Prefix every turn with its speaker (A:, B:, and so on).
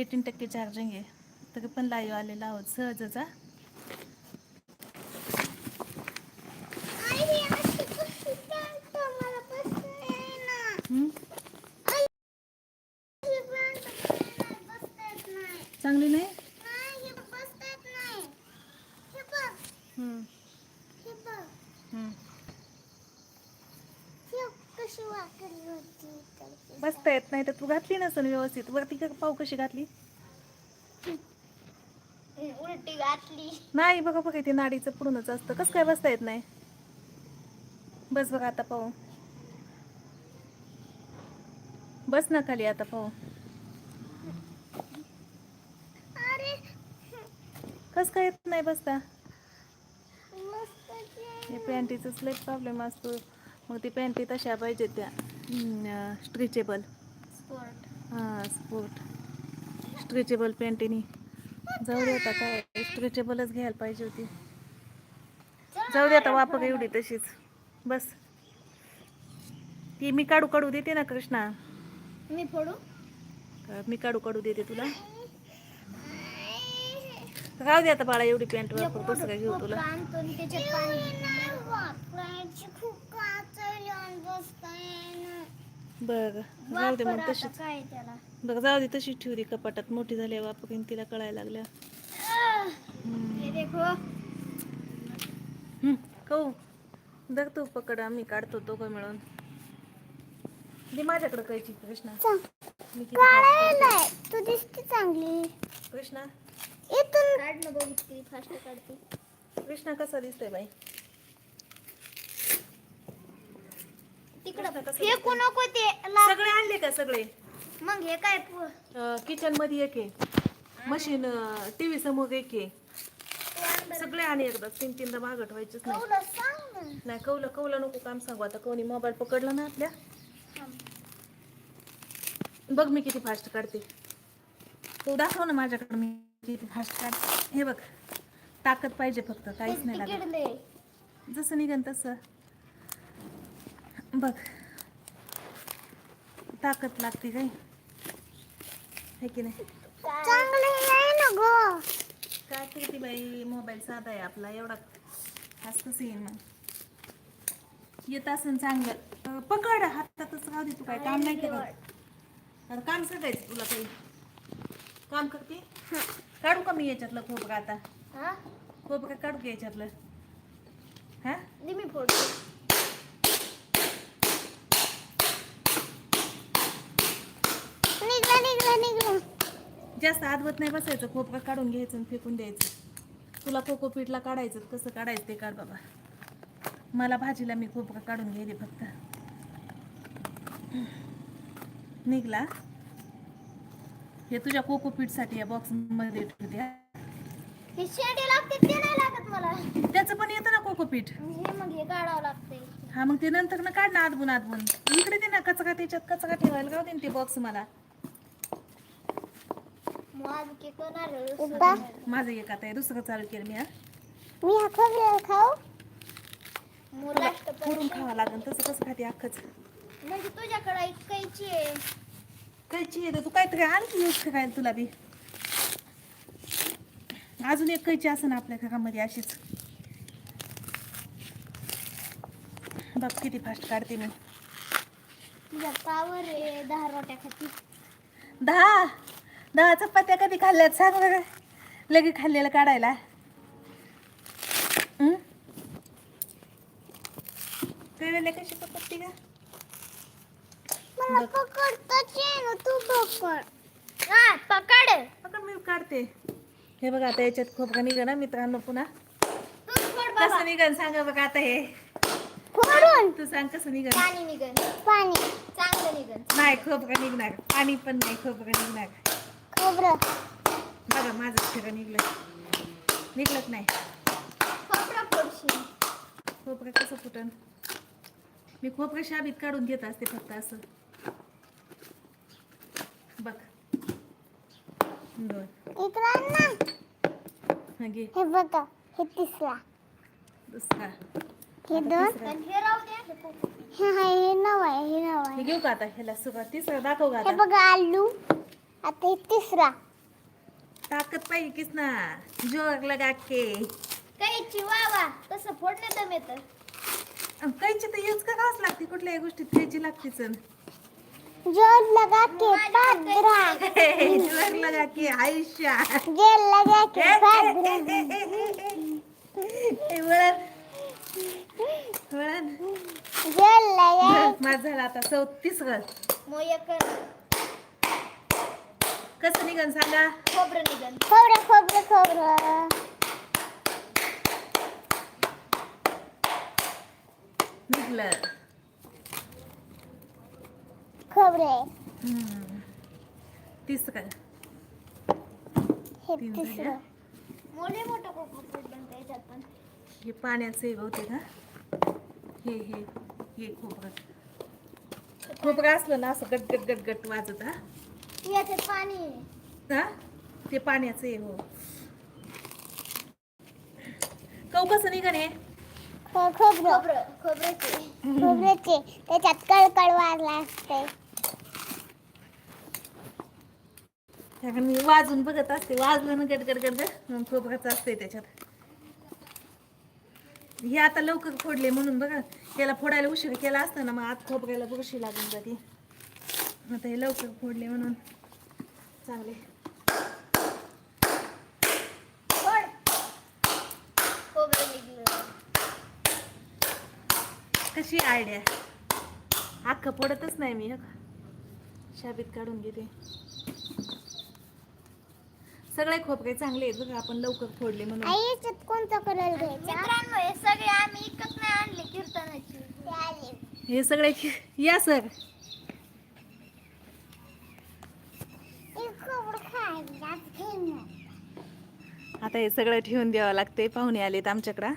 A: Eighteen टक्के charging आहे. तरी पण लाईव्ह आलेला आहोत सहजच. हा हम्म? चांगली नाही हम्म, हम्म. बसता येत नाही तर तू घातली नसन व्यवस्थित. वरती का पाव कशी घातली?
B: उलटी घातली.
A: नाही बघा बघा ते नाडीचं पुढूनच असतं. कसं काय बसता येत नाही? बस बघा आता पाहू. बस ना खाली आता पाहू.
B: अरे.
A: कसं काय येत नाही बसता? हे पॅन्टीचाच लई प्रॉब्लेम असतो. मग ती पॅन्टी तशा पाहिजे त्या. स्ट्रेचेबल.
B: स्पोर्ट.
A: हां स्पोर्ट. स्ट्रेचेबल पॅन्टीनी. जाऊ दे आता काय स्ट्रेचेबलच घ्यायला पाहिजे होती. जाऊ दे आता वापक एवढी तशीच. बस. ती मी काढू काढू देते ना कृष्णा.
B: मी फोडू?
A: मी काढू काढू देते तुला. राहू दे आता बाळा एवढी पॅन्ट वापर कसं काय घेऊ तुला?
B: पाणी खूप काचली आणि बसता
A: बघ जाऊ दे मग तशीच.
B: काय त्याला.
A: बघ जाऊ दे तशीच ठेवली कपाटात. मोठी झाली वापकीन तिला कळायला लागल्या. हम्म.
B: हे देखो.
A: हम्म, कहू बघ तू पकड आम्ही काढतो दोघं मिळून. दे माझ्याकडे कायची कृष्णा. मी किती
B: काढायलाय तू दिसते चांगली.
A: कृष्णा.
B: इथून काढ ना बघ किती फास्ट काढते.
A: कृष्णा कसा दिसतोय बाई?
B: तिकडं फेकू नको ते ला-
A: सगळे आणले का सगळे?
B: मग हे काय पु-
A: किचनमध्ये एक आहे. मशीन टीव्ही समोर एक आहे. सगळे आणि एकदा तीन तीनदा मागट व्हायचंच नाही.
B: कौलं सांग ना.
A: नाही कौलं कौलं नको काम सांगू. आता कोणी मोबाईल पकडला ना आपल्या. बघ मी किती फास्ट काढते. तू दाखव ना माझ्याकडे मी किती फास्ट काढते. हे बघ. ताकद पाहिजे फक्त काहीच नाही लागत.
B: तिकीट दे.
A: जसं निघन तसं. बघ. ताकद लागते काय? है की नाही?
B: चांगलं आहे ना गो.
A: काय करते बाई? मोबाईल साधा आहे आपला. एवढा खास कसं येईल मग. येत असेल चांगलं. पकड हातातच राहू दे तू काय काम नाही करत. अरे काम सांगायचं तुला काही? काम करते? काढू का मी याच्यातलं खोबरं आता?
B: हा?
A: खोबरं काढू का याच्यातलं? हा?
B: मी फोडतो. निघला निघला. निघला
A: जास्त आदवत नाही बसायचं खोबरं काढून घ्यायचं आणि फेकून द्यायचं. तुला कोको पीठला काढायचं कसं काढायचं ते काढ बाबा. मला भाजीला मी खोबरं काढून घ्यायले फक्त. निघला. हे तुझ्या कोको पीठसाठी या
B: बॉक्समध्ये
A: त्याचं पण येतं ना कोको पीठ.
B: हे मग हे काढावं लागते.
A: हा मग ते नंतर ना काढ ना आदबून आदबून. इकडे दे ना कचका त्याच्यात कचका ठेवायला गाव दे ते बॉक्स मला.
B: माझं
A: एक आता हे दुसरं चालू केलं मी हा.
B: मी हा खोबरेल खाऊ. मुलाष्ट
A: फोडून खावं लागेल तसं कसं खाते अख्खच?
B: म्हणजे तुझ्याकडे ऐकायची आहे.
A: कैची आहे तर तू काहीतरी आणखी यूज करायला तुला बी. अजून एक कैची असं ना आपल्या घरामध्ये अशीच. बघ किती फास्ट काढते मी.
B: तुझ्या पावर आहे दहा रोट्या खाती.
A: दहा? दहा चपात्या कधी खाल्ल्यात? सांग बरं. लगे खाल्लेलं काढायला. वेळेला कशी पकडते का
B: मला पकडताच ना तू पकड. हा पकड.
A: पकड मी काढते. हे बघा आता याच्यात खोबरं निघा ना मित्रांनो पुन्हा. कसं निघन सांगा बघा आता हे.
B: फोडून
A: तू सांग कसं निघन.
B: पाणी निघन. पाणी. चांगलं निघन.
A: नाही खोबरं निघणार. पाणी पण नाही खोबरं निघणार.
B: खोबरं.
A: बघा माझं खरं निघलं. निघलंच नाही.
B: खोबरं फोडशील.
A: खोबरं कसं फुटन? मी खोबरं शाबीत काढून घेत असते फक्त असं. बघ. दोन हा घे.
B: हे बघा हे तिसरा
A: दुसरा.
B: हे दोन. हे राहू दे. हे हाय हे नव आहे हे नव आहे.
A: घेऊ का आता? ह्याला सुरुवात. तिसरा दाखव का
B: हे बघा आलू. आता हे तिसरा.
A: ताकद पाहिजे किस ना. जोर लगा के.
B: कैची वा वा तसं फोडणे दम येतं
A: अन कैची तर यूज करावंच लागते कुठल्याही गोष्टीत कैची लागतेच.
B: जोर लगा के पादरा
A: जोर लगा के आयुष्या.
B: जेल लगा
A: ए, ए, ए, वळण. वळण.
B: जेल लगा
A: माझं झालं आता चौतीस ग
B: मोयकर
A: कसं निघन सांगा?
B: खोबरं निघन. खोबरं खोबरं खोबरं.
A: निघलं.
B: खोबरे
A: हम्म. तिसरं
B: हे
A: तीन झाले.
B: तिसरं. मोठे मोठं बनतं याच्यात पण.
A: हे पाण्याचं हे बहुतेक हा? हे हे हे खोबरं. खोबरं असलं ना असं गट गट गट गट वाजत हा?
B: याच्यात पाणी आहे.
A: हा? ते पाण्याचं आहे हो. कौ कसं निघन हे
B: खोबरं. खोबरं. खोबऱ्याचे खोबऱ्याचे त्याच्यात कळकळ वाजला असते
A: कारण मी वाजून बघत असते. वाजलं ना गट गट मग खोबऱ्याचं असते त्याच्यात. हे आता लवकर फोडले म्हणून बघा. याला फोडायला उशीर केला असता ना मग आत खोबऱ्याला बुरशी लागून जाते. आता हे लवकर फोडले म्हणून. चांगले. कशी आयडिया? अख्खं फोडतच नाही मी. शाबीत काढून घेते. सगळे खोबरे चांगले आहेत बघा आपण लवकर फोडले म्हणून.
B: कोणता कलर घ्यायचा? हे सगळे आम्ही इकत नाही आणले कीर्तनाची.
A: हे सगळे या सर. आता हे सगळं ठेवून द्यावं लागते पाहुणे आलेत आमच्याकडं.